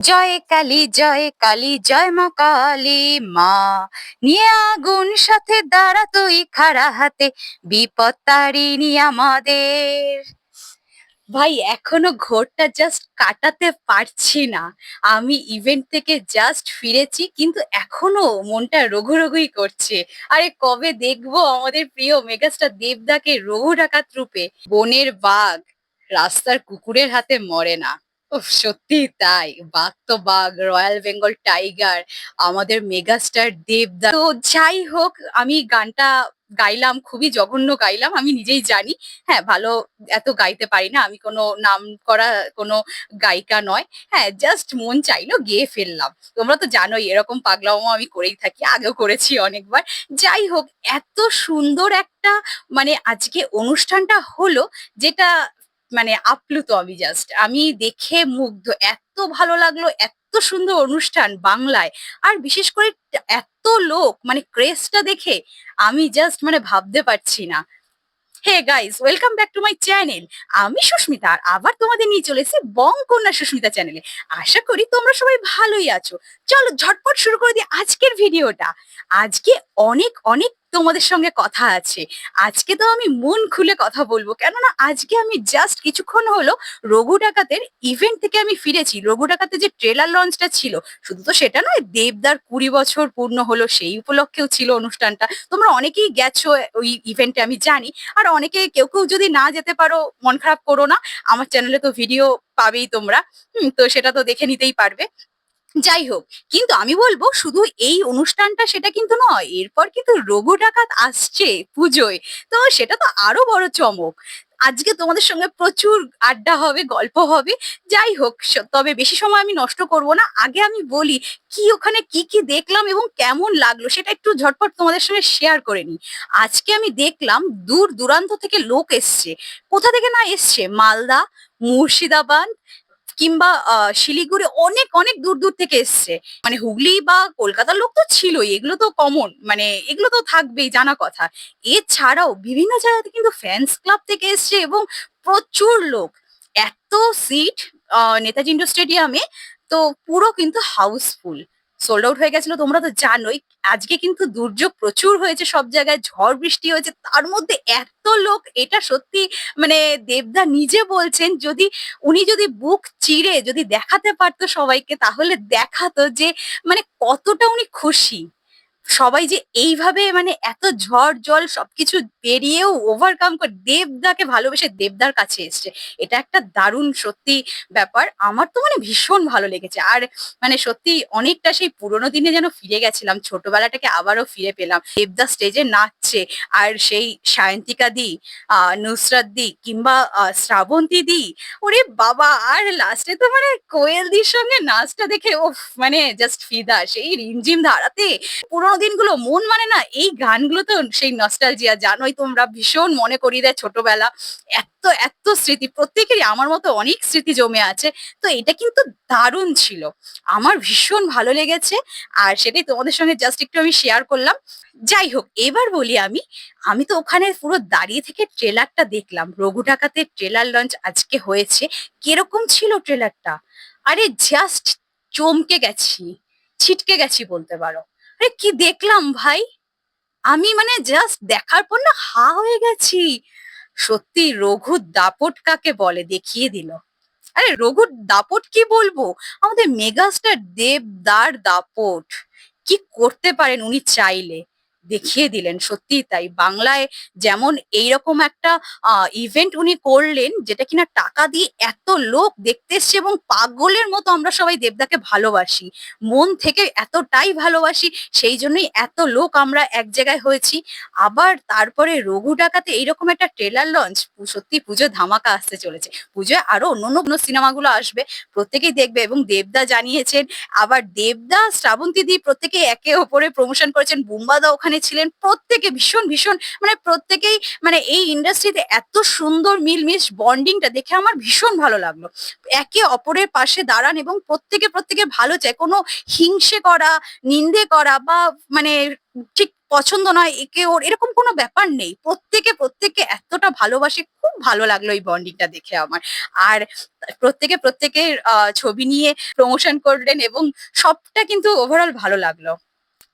জয় কালী জয় কালী, জয় মা কালী মা। নিয়ে আগুন সাথে দাঁড়া তুই খাড়া হাতে, বিপদ তারিণী আমাদের। ভাই, এখনও ঘোরটা জাস্ট কাটাতে পারছি না। আমি ইভেন্ট থেকে জাস্ট ফিরেছি, কিন্তু এখনও মনটা রঘু রঘুই করছে। আরে কবে দেখব আমাদের প্রিয় মেগাস্টার দেবদাকে রঘু ডাকাত রূপে? বনের বাঘ, রাস্তার কুকুরের হাতে মরে না। সত্যি তাই। বাঘ তো বাঘ রয়্যাল বেঙ্গল টাইগার, আমাদের মেগাস্টার দেবদা। তো যাই হোক, আমি গানটা গাইলাম, খুবই জঘন্য গাইলাম, আমি নিজেই জানি। হ্যাঁ ভালো এত গাইতে পারি না, আমি কোনো নাম করা কোনো গায়িকা নয়। হ্যাঁ জাস্ট মন চাইলো গেয়ে ফেললাম। তোমরা তো জানোই, এরকম পাগলামো আমি করেই থাকি, আগেও করেছি অনেকবার। যাই হোক, এত সুন্দর একটা মানে আজকে অনুষ্ঠানটা হলো, যেটা মানে আপ্লুত আমি জাস্ট আমি দেখে মুগ্ধ। এত ভালো লাগল, এত সুন্দর অনুষ্ঠান বাংলায়। আর বিশেষ করে এত লোক মানে ক্রেজটা দেখে আমি জাস্ট মানে ভাবতে পারছি না। Hey guys welcome back to my channel আমি সুস্মিতা, আর আবার তোমাদের নিয়ে চলে এসেছি বং কন্যা সুস্মিতা চ্যানেলে আশা করি তোমরা সবাই ভালোই আছো। চলো ঝটপট শুরু করে দিই আজকের ভিডিওটা আজকে অনেক অনেক তোমাদের সঙ্গে কথা আছে। আজকে তো আমি মন খুলে কথা বলব। কেননা আজকে আমি জাস্ট কিছুক্ষণ হলো রঘু ডাকাতের ইভেন্ট থেকে আমি ফিরেছি। রঘু ডাকাতের যে ট্রেলার লঞ্চটা ছিল শুধু তো সেটা নয় দেবদার কুড়ি বছর পূর্ণ হলো সেই উপলক্ষেও ছিল অনুষ্ঠানটা। তোমরা অনেকেই গেছো ওই ইভেন্টে আমি জানি। আর অনেকে কেউ কেউ যদি না যেতে পারো মন খারাপ করো না। আমার চ্যানেলে তো ভিডিও পাবেই তোমরা। হুম, তো সেটা তো দেখে নিতেই পারবে। যাই হোক কিন্তু আমি বলব শুধু এই অনুষ্ঠানটা সেটা কিন্তু নয়, এরপর কিন্তু রঘু ডাকাত আসছে পুজোয়। তো সেটা তো আরও বড় চমক। আজকে তোমাদের সঙ্গে প্রচুর আড্ডা হবে, গল্প হবে। যাই হোক তবে বেশি সময় আমি নষ্ট করব না। আগে আমি বলি, কি ওখানে কি কি দেখলাম এবং কেমন লাগল সেটা একটু ঝটপট তোমাদের সঙ্গে শেয়ার করে নিই। আজকে আমি দেখলাম দূর দূরান্ত থেকে লোক এসছে। কোথা থেকে না এসছে? মালদা, মুর্শিদাবাদ কিংবা শিলিগুড়ি অনেক অনেক দূর দূর থেকে এসছে। মানে হুগলি বা কলকাতার লোক তো ছিলই, এগুলো তো কমন মানে এগুলো তো থাকবেই, জানা কথা। এছাড়াও বিভিন্ন জায়গাতে কিন্তু ফ্যান্স ক্লাব থেকে এসছে এবং প্রচুর লোক। এত সিট নেতাজি ইন্ডোর স্টেডিয়ামে তো পুরো কিন্তু হাউসফুল সোল্ড আউট হয়ে গেছিল, তোমরা তো জানোই। আজকে কিন্তু দুর্যোগ প্রচুর হয়েছে, সব জায়গায় ঝড় বৃষ্টি হয়েছে। তার মধ্যে এত লোক, এটা সত্যি মানে দেবদা নিজে বলছেন, যদি উনি যদি বুক চিড়ে যদি দেখাতে পারতো সবাইকে, তাহলে দেখাতো যে মানে কতটা উনি খুশি। সবাই যে এইভাবে মানে এত ঝড় জল সবকিছু পেরিয়েও ওভারকাম করে, দেবদাকে ভালোবেসে দেবদার কাছে এসছে। এটা একটা দারুণ সত্যি ব্যাপার। আমার তো মানে ভীষণ ভালো লেগেছে। আর মানে সত্যি অনেকটা সেই পুরোনো দিনে যেন ফিরে গেছিলাম, ছোটবেলাটাকে আবারও ফিরে পেলাম। দেবদা স্টেজে নাচছে আর সেই সায়ন্তিকা দি নুসরাত দি কিংবা শ্রাবন্তী দি, ওরে বাবা! আর লাস্টে তো মানে কোয়েল দির সঙ্গে নাচটা দেখে ও মানে জাস্ট ফিদা। সেই রিমঝিম ধারাতে পুরোনো দিনগুলো মন মানে না, এই গানগুলো তো সেই নস্টালজিয়া জানোই তোমরা ভীষণ মনে করিয়ে দেয় ছোটবেলা। এত এত স্মৃতি, প্রত্যেকেরই আমার মতো অনেক স্মৃতি জমে আছে। তো এটা কিন্তু দারুণ ছিল। আমার ভীষণ ভালো লেগেছে আর সেটাই তোমাদের সঙ্গে জাস্ট একটু আমি শেয়ার করলাম। যাই হোক, এবার বলি আমি আমি তো ওখানে পুরো দাঁড়িয়ে থেকে ট্রেলারটা দেখলাম। রঘু ডাকাতের ট্রেলার লঞ্চ আজকে হয়েছে। কীরকম ছিল ট্রেলারটা আরে জাস্ট চমকে গেছি, ছিটকে গেছি বলতে পারো। আরে কি দেখলাম ভাই? আমি মানে জাস্ট দেখার পর না হা হয়ে গেছি। সত্যি রঘুর দাপট কাকে বলে দেখিয়ে দিল। আরে রঘুর দাপট কি বলব? আমাদের মেগাস্টার দেবদার দাপট। কি করতে পারেন উনি চাইলে। দেখিয়ে দিলেন সত্যি তাই। বাংলায় যেমন এইরকম একটা ইভেন্ট উনি করলেন, যেটা কিনা টাকা দিয়ে এত লোক দেখতে এসছে এবং পাগলের মতো আমরা সবাই দেবদাকে ভালোবাসি। মন থেকে এতটাই ভালোবাসি, সেই জন্যই এত লোক আমরা এক জায়গায় হয়েছি। আবার তারপরে রঘু ডাকাতে এইরকম একটা ট্রেলার লঞ্চ সত্যি পুজো ধামাকা আসতে চলেছে। পুজোয় আরও অন্য অন্য সিনেমাগুলো আসবে, প্রত্যেকেই দেখবে এবং দেবদা জানিয়েছেন, আবার দেবদা শ্রাবন্তী দি প্রত্যেকে একে ওপরে প্রমোশন করেছেন, বুম্বাদা ওখানে ছিলেন, প্রত্যেকে ভীষণ ভীষণ মানে প্রত্যেকেই মানে এই ইন্ডাস্ট্রিতে এত সুন্দর মিলমিশ বন্ডিংটা দেখে আমার ভীষণ ভালো লাগল। একে অপরের পাশে দাঁড়ান এবং প্রত্যেকে প্রত্যেকে ভালো চায়। কোনো হিংসে করা, নিন্দে করা বা মানে ঠিক পছন্দ নয়, একে ওর, এরকম কোনো ব্যাপার নেই। প্রত্যেকে, প্রত্যেককে এতটা ভালোবাসে, খুব ভালো লাগল এই বন্ডিংটা দেখে আমার। আর প্রত্যেকে, প্রত্যেকের ছবি নিয়ে প্রমোশন করলেন এবং সবটা কিন্তু ওভারঅল ভালো লাগল।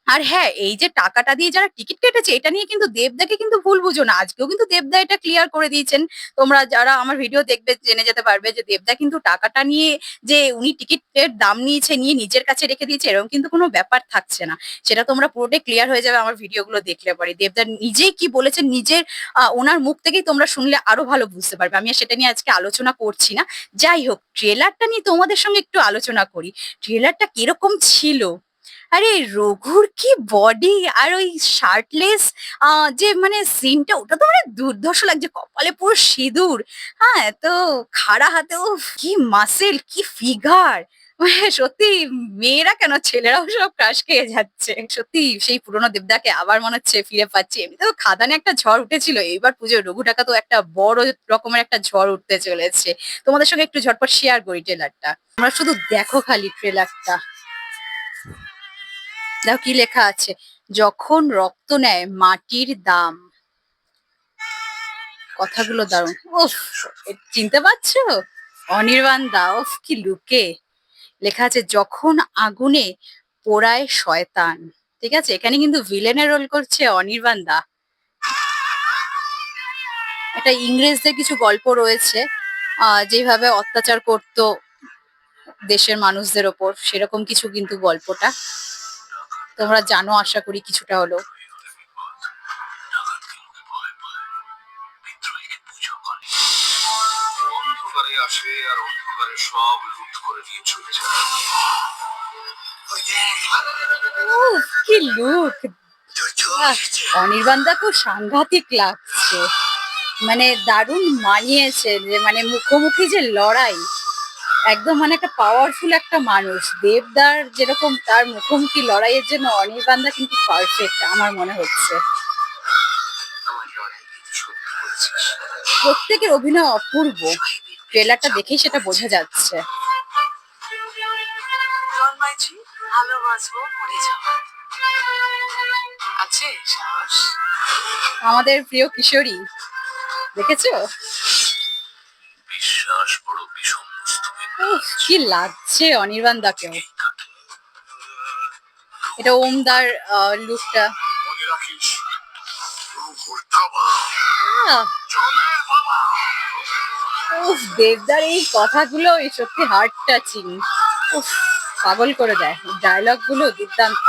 আর হ্যাঁ এই যে টাকাটা দিয়ে যারা টিকিট কেটেছে, এটা নিয়ে কিন্তু দেবদাকে কিন্তু ভুল বুঝো না। আজকেও কিন্তু দেবদা এটা ক্লিয়ার করে দিয়েছেন। তোমরা যারা আমার ভিডিও দেখবে, জেনে যেতে পারবে যে দেবদা কিন্তু টাকাটা নিয়ে যে উনি টিকিটের দাম নিয়েছে, নিয়ে নিজের কাছে রেখে দিয়েছে, এরকম কিন্তু কোনো ব্যাপার থাকছে না। সেটা তোমরা পুরোটাই ক্লিয়ার হয়ে যাবে আমার ভিডিওগুলো দেখলে পরে। দেবদা নিজেই কি বলেছেন নিজের ওনার মুখ থেকেই তোমরা শুনলে আরও ভালো বুঝতে পারবে। আমি সেটা নিয়ে আজকে আলোচনা করছি না। যাই হোক ট্রেলারটা নিয়ে তোমাদের সঙ্গে একটু আলোচনা করি। ট্রেলারটা কীরকম ছিল? আরে রঘুর কি বডি আর ওই শার্টলেস যে মানে সিনটা ওটা তো মানে দুর্ধর্ষ লাগছে। কপালে পুরো সিঁদুর। হ্যাঁ তো খাড়া হাতে ও কি মাসেল কি ফিগার মানে সত্যি মেয়েরা কেন ছেলেরাও সব ক্রাশ খেয়ে যাচ্ছে? সত্যি সেই পুরোনো দেবদাকে আবার মনে হচ্ছে ফিরে পাচ্ছি। এমনি তো খাদানে একটা ঝড় উঠেছিল, এইবার পুজো রঘু টাকা তো একটা বড় রকমের একটা ঝড় উঠতে চলেছে। তোমাদের সঙ্গে একটু ঝটপট শেয়ার করি ট্রেলারটা তোমরা শুধু দেখো খালি ট্রেলারটা দেখো কি লেখা আছে? যখন রক্ত নেয় মাটির দাম। কথাগুলো উফ চিনতে পারছ? অনির্বাণ দা, উফ, কি লুকে। লেখা আছে, যখন আগুনে পোড়ায় শয়তান। ঠিক আছে? এখানে কিন্তু ভিলেনের রোল করছে অনির্বাণ দা। এটা ইংরেজদের কিছু গল্প রয়েছে। যেভাবে অত্যাচার করতো দেশের মানুষদের ওপর, সেরকম কিছু কিন্তু গল্পটা। তোমরা জানো আশা করি কিছুটা হলো আসে আর অন্ধকারে সব লুট করে নিয়ে চলে যায়। কি লুক অনির্বাণ দা খুব সাংঘাতিক লাগছে। মানে দারুণ মানিয়েছে যে মানে মুখোমুখি যে লড়াই। একদম মানে একটা পাওয়ারফুল একটা মানুষ। দেবদার যেরকম তার মুখোমুখি লড়াইয়ের জন্য অনির্বাণ দা কিন্তু পারফেক্ট আমার মনে হচ্ছে। প্রত্যেকের অভিনয় অপূর্ব। ট্রেলারটা দেখেই সেটা বোঝা যাচ্ছে। আমাদের প্রিয় কিশোরী দেখেছ? কি লাগছে অনির্বাণ দাকেও? এটা ওমদার লুকটা উফ দেবদার এই কথাগুলো এই সত্যি হার্ট টাচিং উফ পাগল করে দেয়। ডায়লগগুলো দুর্দান্ত।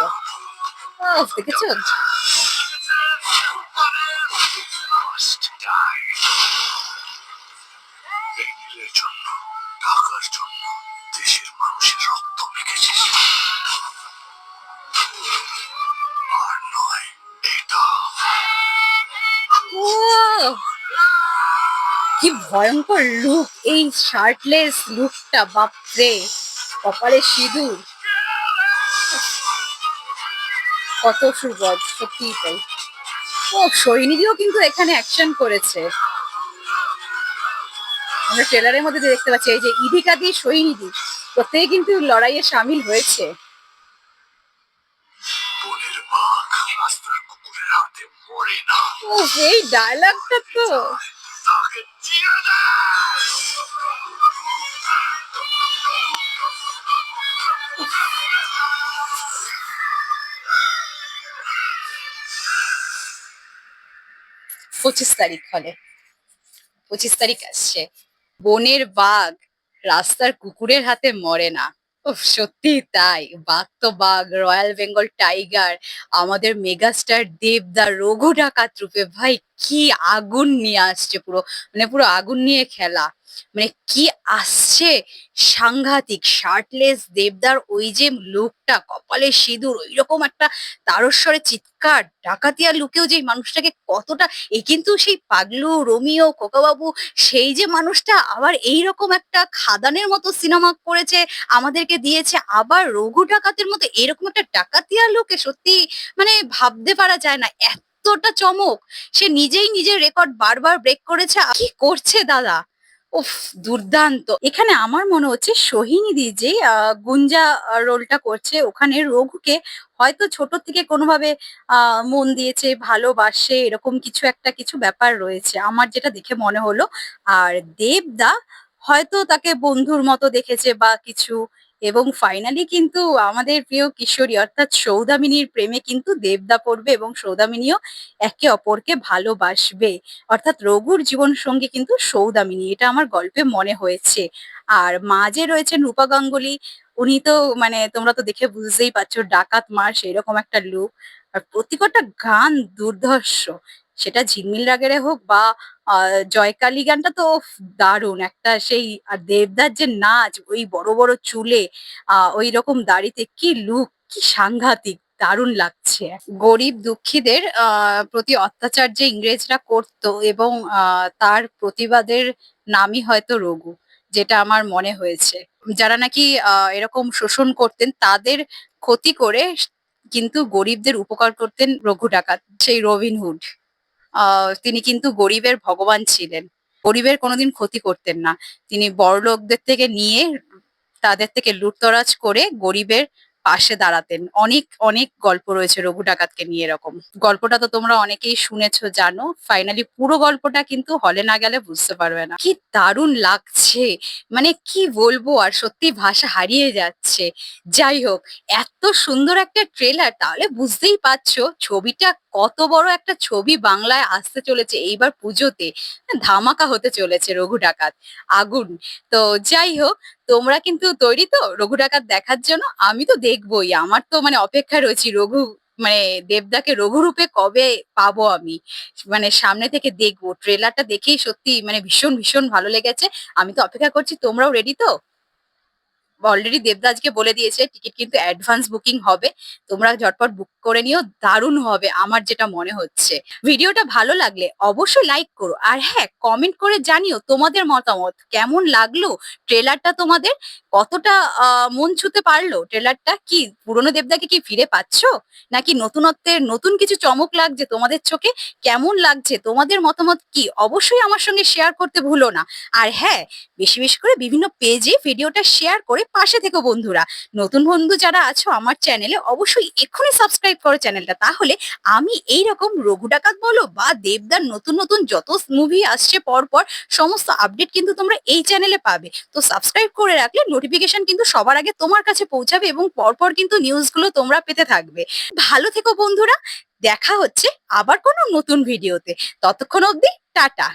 উফ দেখেছ? ভয়ঙ্কর লুক এই শার্টলেস লুকটা বাপরে। কপালে সিঁদুর। কত সুবদ সত্যিই তাই। ও সৈনিধিও কিন্তু এখানে অ্যাকশন করেছে। আমরা ট্রেলারের মধ্যে দেখতে পাচ্ছি এই যে ইদিকা দি সৈনিধি প্রত্যেকে কিন্তু লড়াইয়ে সামিল হয়েছে। ও এই ডায়লগটা তো। পঁচিশ তারিখ হলে। পঁচিশ তারিখ আসছে। বনের বাঘ রাস্তার কুকুরের হাতে মরে না। সত্যি তাই। বাঘ তো বাঘ, রয়্যাল বেঙ্গল টাইগার, আমাদের মেগাস্টার দেবদা, রঘু ডাকাত রূপে, ভাই কি আগুন নিয়ে আসছে পুরো মানে পুরো আগুন নিয়ে খেলা। মানে কি আসছে? সাংঘাতিক, শার্টলেস দেবদার ওই যে লুকটা, কপালে সিঁদুর ওই রকম একটা তারস্বরে চিৎকার, ডাকাতিয়া লুকেও যে মানুষটাকে কতটা, এ কিন্তু সেই পাগলু, রোমিও, খোকাবাবু, সেই যে মানুষটা আবার এই রকম একটা খাদানের মতো সিনেমা করেছে, আমাদেরকে দিয়েছে, আবার রঘু ডাকাতের মতো এরকম একটা ডাকাতিয়া লুকে সত্যি মানে ভাবতে পারা যায় না। এতটা চমক? সে নিজেই নিজের রেকর্ড বারবার ব্রেক করেছে। কি করছে দাদা? উফ, দুর্দান্ত। এখানে আমার মনে হচ্ছে সোহিনী দি যে গুঞ্জা রোলটা করছে। ওখানে রঘুকে হয়তো ছোট থেকে কোনোভাবে মন দিয়েছে, ভালোবাসে, এরকম কিছু একটা কিছু ব্যাপার রয়েছে। আমার যেটা দেখে মনে হলো, আর দেবদা হয়তো তাকে বন্ধুর মতো দেখেছে বা কিছু এবং ফাইনালি কিন্তু আমাদের প্রিয় কিশোরী অর্থাৎ সৌদামিনীর প্রেমে কিন্তু দেবদা পড়বে এবং সৌদামিনীও একে অপরকে ভালোবাসবে। অর্থাৎ রঘুর জীবন সঙ্গী কিন্তু সৌদামিনী, এটা আমার গল্পে মনে হয়েছে। আর মা যে রয়েছেন রূপা গাঙ্গুলি, উনি তো মানে তোমরা তো দেখে বুঝতেই পারছ, ডাকাত মার সেরকম একটা লুক আর প্রত্যেকটা গান দুর্ধর্ষ। সেটা ঝিলমিল রাগেরে হোক বা জয়কালী গানটা তো দারুণ। একটা সেই আর দেবদার যে নাচ, ওই বড় বড় চুলে ওই রকম দাড়িতে কি লুক কি সাংঘাতিক, দারুণ লাগছে। গরিব দুঃখীদের প্রতি অত্যাচার যে ইংরেজরা করত এবং তার প্রতিবাদের নামই হয়তো রঘু, যেটা আমার মনে হয়েছে। যারা নাকি এরকম শোষণ করতেন, তাদের ক্ষতি করে কিন্তু গরিবদের উপকার করতেন রঘু ডাকাত, সেই রবিনহুড। তিনি কিন্তু গরিবের ভগবান ছিলেন। গরিবের কোনোদিন ক্ষতি করতেন না। তিনি বড়লোকদের থেকে নিয়ে তাদের থেকে লুটতরাজ করে গরিবের পাশে দাঁড়াতেন। অনেক অনেক গল্প রয়েছে রঘু ডাকাতকে নিয়ে এরকম। গল্পটা তো তোমরা অনেকেই শুনেছো, জানো। ফাইনালি পুরো গল্পটা কিন্তু হলে না গেলে বুঝতে পারবে না। কি দারুণ লাগছে। মানে কি বলব আর সত্যি ভাষা হারিয়ে যাচ্ছে। যাই হোক, এত সুন্দর একটা ট্রেলার তাহলে বুঝতেই পারছ, ছবিটা কত বড় একটা ছবি বাংলায় আসতে চলেছে। এইবার পুজোতে ধামাকা হতে চলেছে রঘু ডাকাত, আগুন। তো যাই হোক, তোমরা কিন্তু তৈরি তো রঘু ডাকাত দেখার জন্য, আমি তো দেখবোই। আমার তো মানে অপেক্ষায় রয়েছি রঘু মানে দেবদাকে রঘু রূপে কবে পাবো আমি? মানে সামনে থেকে দেখব। ট্রেলারটা দেখেই সত্যি মানে ভীষণ ভীষণ ভালো লেগেছে। আমি তো অপেক্ষা করছি, তোমরাও রেডি তো? অলরেডি দেবদাসকে বলে দিয়েছে টিকিট কিন্তু অ্যাডভান্স বুকিং হবে। তোমরা ঝটপট বুক করে নিও, দারুণ হবে আমার যেটা মনে হচ্ছে। ভিডিওটা ভালো লাগলে অবশ্যই লাইক করো। আর হ্যাঁ কমেন্ট করে জানিও তোমাদের মতামত। কেমন লাগল ট্রেলারটা তোমাদের? কতটা মন ছুতে পারল ট্রেলারটা কি পুরনো দেবদাকে কি ফিরে পাচ্ছো? নাকি নতুনত্বের নতুন কিছু চমক লাগছে তোমাদের চোখে? কেমন লাগছে? তোমাদের মতামত কি? অবশ্যই আমার সঙ্গে শেয়ার করতে ভুলো না। আর হ্যাঁ বেশি বেশি করে বিভিন্ন পেজে ভিডিওটা শেয়ার করে পাশে থেকো বন্ধুরা। নতুন বন্ধু যারা আছো আমার চ্যানেলে অবশ্যই এক্ষুনি সাবস্ক্রাইব করো চ্যানেলটা তাহলে আমি এই রকম রঘু ডাকাত বলো বা দেবদার নতুন নতুন যত মুভি আসছে পর পর সমস্ত আপডেট কিন্তু তোমরা এই চ্যানেলে পাবে। তো সাবস্ক্রাইব করে রাখলে নোটিফিকেশন কিন্তু সবার আগে তোমার কাছে পৌঁছাবে এবং পরপর কিন্তু নিউজগুলো তোমরা পেতে থাকবে। ভালো থেকো বন্ধুরা, দেখা হচ্ছে আবার কোনো নতুন ভিডিওতে ততক্ষণ অবধি টাটা।